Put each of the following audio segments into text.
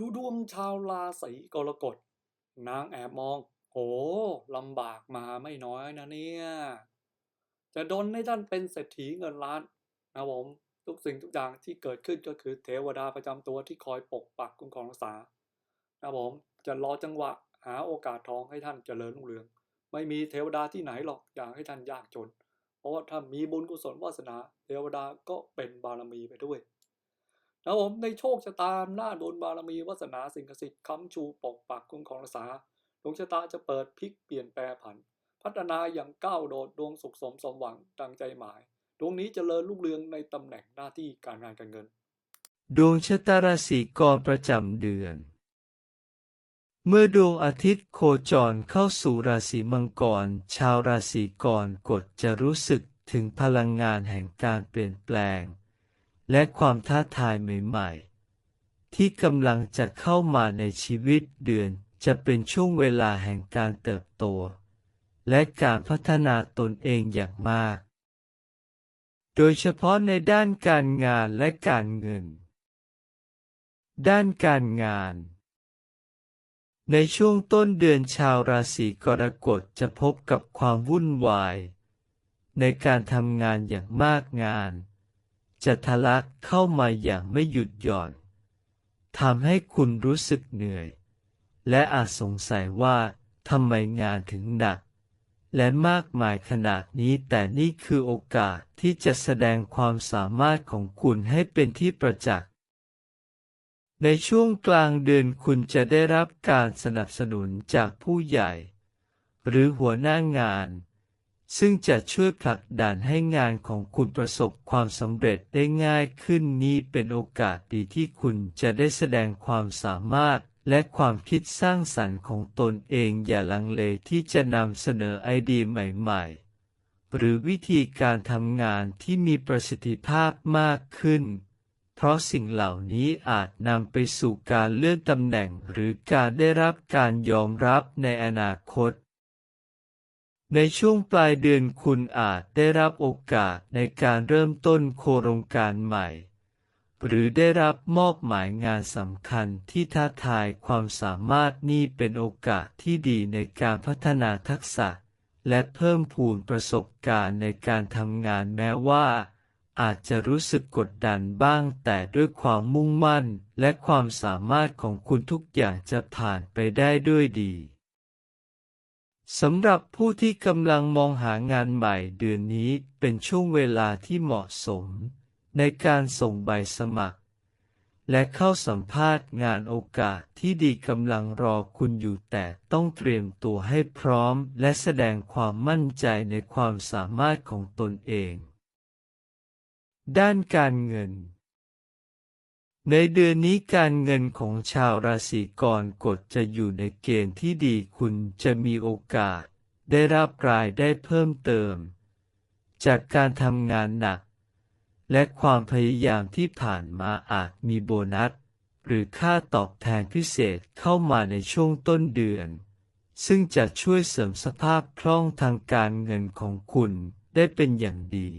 ดูดวงชาวราศีกรกฎ นางแอบมอง โอ้ลำบากมาไม่น้อยนะเนี่ย จะดนให้ท่านเป็นเศรษฐีเงินล้านนะผม ทุกสิ่งทุกอย่างที่เกิดขึ้นก็คือเทวดาประจำตัวที่คอยปกปักคุ้มครองรักษานะผม จะรอจังหวะหาโอกาสทองให้ท่านเจริญรุ่งเรือง ไม่มีเทวดาที่ไหนหรอกอยากให้ท่านยากจน เพราะว่าถ้ามีบุญกุศลวาสนา เทวดาก็เป็นบารมีไปด้วย นะผมในโชคชะตาหน้าโดนบารมีวาสนาสิ่งศักดิ์สิทธิ์ค้ำชูปกปักคุ้มครองรักษาดวงชะตาจะเปิดพลิกเปลี่ยนแปลผัน พัฒนาอย่างก้าวโดดดวงสุขสมสมหวังดังใจหมาย ดวงนี้จเจริญรุ่งเรืองในตำแหน่งหน้าที่การงานการเงิน ดวงชะตาราศีกรประจำเดือน เมื่อดวงอาทิตย์โคจรเข้าสู่ราศีมังกร ชาวราศีกรกฎจะรู้สึกถึงพลังงานแห่งการเปลี่ยนแปลง และความท้าทายใหม่ๆ ที่กำลังจะเข้ามาในชีวิตเดือนจะเป็นช่วงเวลาแห่งการเติบโต และการพัฒนาตนเองอย่างมาก โดยเฉพาะในด้านการงานและการเงิน ด้านการงาน ในช่วงต้นเดือนชาวราศีกรกฎจะพบกับความวุ่นวาย ในการทำงานอย่างมากงาน จะทะลักเข้ามาอย่างไม่หยุดหย่อนทำให้คุณรู้สึกเหนื่อย และอาจสงสัยว่าทำไมงานถึงหนัก และมากมายขนาดนี้แต่นี่คือโอกาสที่จะแสดงความสามารถของคุณให้เป็นที่ประจักษ์ในช่วงกลางเดือนคุณจะได้รับการสนับสนุนจากผู้ใหญ่ หรือหัวหน้างาน ซึ่งจะช่วยผลักดันให้งานของคุณประสบความสำเร็จได้ง่ายขึ้นนี้เป็นโอกาสดีที่คุณจะได้แสดงความสามารถและความคิดสร้างสรรค์ของตนเองอย่าลังเลที่จะนำเสนอไอเดียใหม่ๆ หรือวิธีการทำงานที่มีประสิทธิภาพมากขึ้น เพราะสิ่งเหล่านี้อาจนำไปสู่การเลื่อนตำแหน่งหรือการได้รับการยอมรับในอนาคต ในช่วงปลายเดือนคุณอาจได้รับโอกาสในการเริ่มต้นโครงการใหม่ หรือได้รับมอบหมายงานสำคัญที่ท้าทายความสามารถนี่เป็นโอกาสที่ดีในการพัฒนาทักษะ และเพิ่มพูนประสบการณ์ในการทำงานแม้ว่า อาจจะรู้สึกกดดันบ้างแต่ด้วยความมุ่งมั่นและความสามารถของคุณทุกอย่างจะผ่านไปได้ด้วยดี สำหรับผู้ที่กำลังมองหางานใหม่เดือนนี้เป็นช่วงเวลาที่เหมาะสม ในการส่งใบสมัคร และเข้าสัมภาษณ์งานโอกาสที่ดีกำลังรอคุณอยู่แต่ต้องเตรียมตัวให้พร้อม และแสดงความมั่นใจในความสามารถของตนเอง ด้านการเงิน ในเดือนนี้การเงินของชาวราศีกรกฎจะอยู่ในเกณฑ์ที่ดีคุณจะมีโอกาส ได้รับรายได้เพิ่มเติม จากการทำงานหนัก และความพยายามที่ผ่านมาอาจมีโบนัส หรือค่าตอบแทนพิเศษเข้ามาในช่วงต้นเดือน ซึ่งจะช่วยเสริมสภาพคล่องทางการเงินของคุณได้เป็นอย่างดี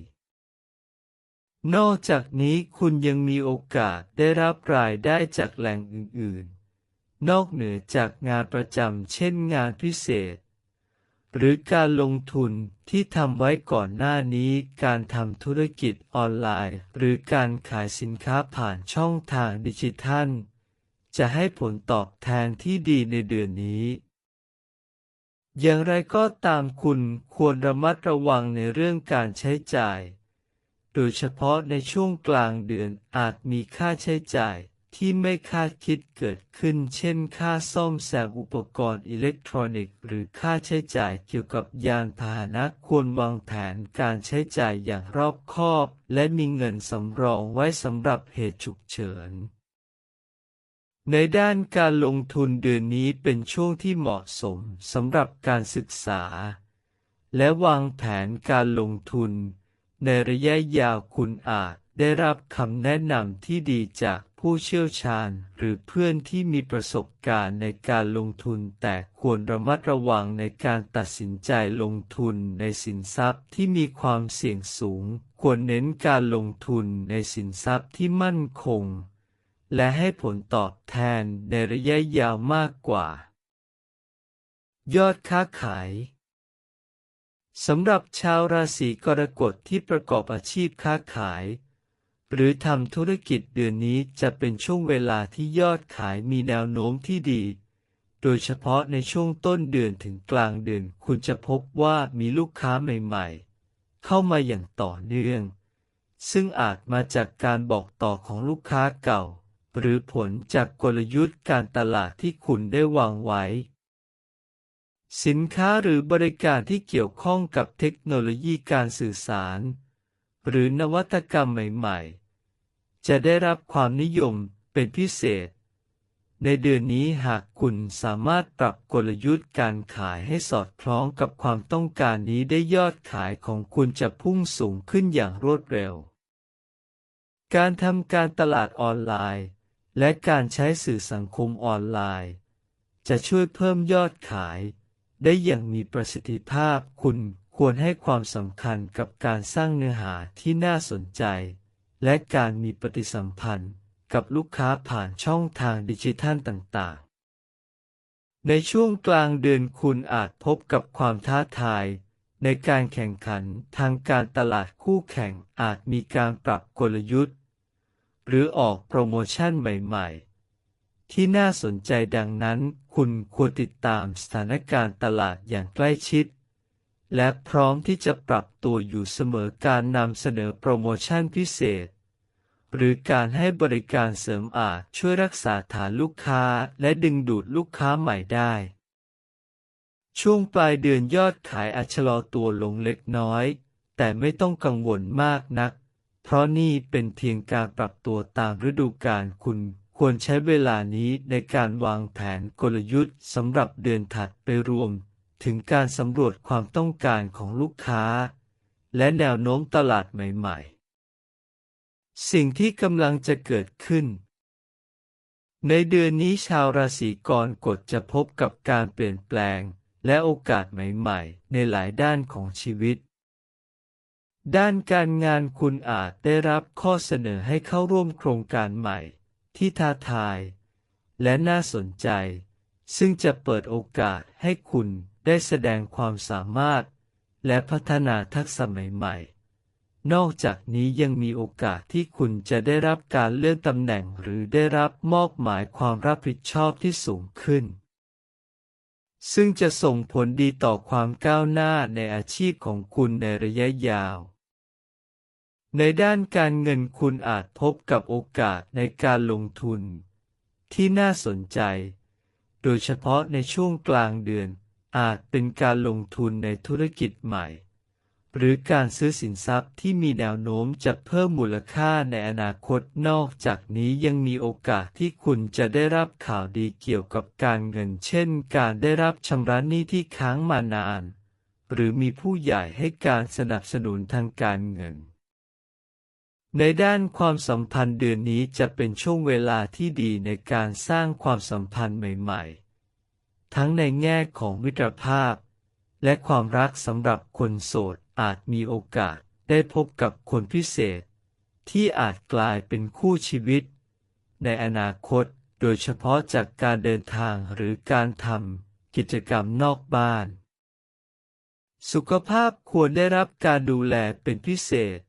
นอกจากนี้คุณยังมีโอกาสได้รับรายได้จากแหล่งอื่น ๆ นอกเหนือจากงานประจำเช่นงานพิเศษ หรือการลงทุนที่ทำไว้ก่อนหน้านี้การทำธุรกิจออนไลน์ หรือการขายสินค้าผ่านช่องทางดิจิทัล จะให้ผลตอบแทนที่ดีในเดือนนี้อย่างไรก็ตามคุณควรระมัดระวังในเรื่องการใช้จ่าย ดยเฉพาะในช่วงกลางเดือนอาจมีค่าใช้จ่ายที่ไม่คาดคิดเกิดขึ้น เช่น ค่าซ่อมแซมอุปกรณ์อิเล็กทรอนิกส์ หรือค่าใช้จ่ายเกี่ยวกับยานพาหนะควรวางแผนการใช้จ่ายอย่างรอบคอบ และมีเงินสำรองไว้สำหรับเหตุฉุกเฉิน ในด้านการลงทุนเดือนนี้เป็นช่วงที่เหมาะสมสำหรับการศึกษา และวางแผนการลงทุน ในระยะยาวคุณอาจได้รับคำแนะนำที่ดีจากผู้เชี่ยวชาญหรือเพื่อนที่มีประสบการณ์ในการลงทุนแต่ควรระมัดระวังในการตัดสินใจลงทุนในสินทรัพย์ที่มีความเสี่ยงสูง ควรเน้นการลงทุนในสินทรัพย์ที่มั่นคง และให้ผลตอบแทนในระยะยาวมากกว่า ยอดค้าขาย สำหรับชาวราศีกรกฎที่ประกอบอาชีพค้าขาย หรือทำธุรกิจเดือนนี้จะเป็นช่วงเวลาที่ยอดขายมีแนวโน้มที่ดี โดยเฉพาะในช่วงต้นเดือนถึงกลางเดือนคุณจะพบว่ามีลูกค้าใหม่ๆ เข้ามาอย่างต่อเนื่อง ซึ่งอาจมาจากการบอกต่อของลูกค้าเก่า หรือผลจากกลยุทธ์การตลาดที่คุณได้วางไว้ สินค้าหรือบริการที่เกี่ยวข้องกับเทคโนโลยีการสื่อสาร หรือนวัตกรรมใหม่ๆ จะได้รับความนิยมเป็นพิเศษ ในเดือนนี้หากคุณสามารถปรับกลยุทธ์การขายให้สอดคล้องกับความต้องการนี้ได้ยอดขายของคุณจะพุ่งสูงขึ้นอย่างรวดเร็ว การทำการตลาดออนไลน์ และการใช้สื่อสังคมออนไลน์ จะช่วยเพิ่มยอดขาย ได้อย่างมีประสิทธิภาพคุณควรให้ความสำคัญกับการสร้างเนื้อหาที่น่าสนใจ และการมีปฏิสัมพันธ์กับลูกค้าผ่านช่องทางดิจิทัลต่างๆ ในช่วงกลางเดือนคุณอาจพบกับความท้าทายในการแข่งขันทางการตลาดคู่แข่งอาจมีการปรับกลยุทธ์ หรือออกโปรโมชั่นใหม่ ๆ ที่น่าสนใจดังนั้น คุณควรติดตามสถานการณ์ตลาดอย่างใกล้ชิด และพร้อมที่จะปรับตัวอยู่เสมอการนำเสนอโปรโมชั่นพิเศษ หรือการให้บริการเสริมอาจช่วยรักษาฐานลูกค้าและดึงดูดลูกค้าใหม่ได้ ช่วงปลายเดือนยอดขายอาจชะลอตัวลงเล็กน้อย แต่ไม่ต้องกังวลมากนัก เพราะนี่เป็นเพียงการปรับตัวตามฤดูกาลคุณ ควรใช้เวลานี้ในการวางแผนกลยุทธ์สำหรับเดือนถัดไปรวม ถึงการสำรวจความต้องการของลูกค้า และแนวโน้มตลาดใหม่ ๆ สิ่งที่กำลังจะเกิดขึ้น ในเดือนนี้ชาวราศีกรกฎจะพบกับการเปลี่ยนแปลง และโอกาสใหม่ ๆ ในหลายด้านของชีวิตด้านการงานคุณอาจได้รับข้อเสนอให้เข้าร่วมโครงการใหม่ ที่ท้าทาย และน่าสนใจ ซึ่งจะเปิดโอกาสให้คุณได้แสดงความสามารถ และพัฒนาทักษะใหม่ๆ นอกจากนี้ยังมีโอกาสที่คุณจะได้รับการเลื่อนตำแหน่งหรือได้รับมอบหมายความรับผิดชอบที่สูงขึ้น ซึ่งจะส่งผลดีต่อความก้าวหน้าในอาชีพของคุณในระยะยาว ในด้านการเงินคุณอาจพบกับโอกาสในการลงทุน ที่น่าสนใจ โดยเฉพาะในช่วงกลางเดือนอาจเป็นการลงทุนในธุรกิจใหม่ หรือการซื้อสินทรัพย์ที่มีแนวโน้มจะเพิ่มมูลค่าในอนาคตนอกจากนี้ยังมีโอกาสที่คุณจะได้รับข่าวดีเกี่ยวกับการเงิน เช่น การได้รับชำระหนี้ที่ค้างมานาน หรือมีผู้ใหญ่ให้การสนับสนุนทางการเงิน ในด้านความสัมพันธ์เดือนนี้จะเป็นช่วงเวลาที่ดีในการสร้างความสัมพันธ์ใหม่ๆ ทั้งในแง่ของมิตรภาพ และความรักสำหรับคนโสดอาจมีโอกาสได้พบกับคนพิเศษ ที่อาจกลายเป็นคู่ชีวิต ในอนาคตโดยเฉพาะจากการเดินทางหรือการทำกิจกรรมนอกบ้าน สุขภาพควรได้รับการดูแลเป็นพิเศษ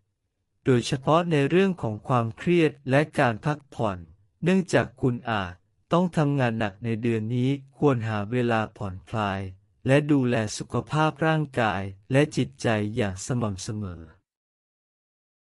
ดยเฉพาะในเรื่องของความเครียดและการพักผ่อน เนื่องจากคุณอาจต้องทำงานหนักในเดือนนี้ควรหาเวลาผ่อนคลาย และดูแลสุขภาพร่างกายและจิตใจอย่างสม่ำเสมอ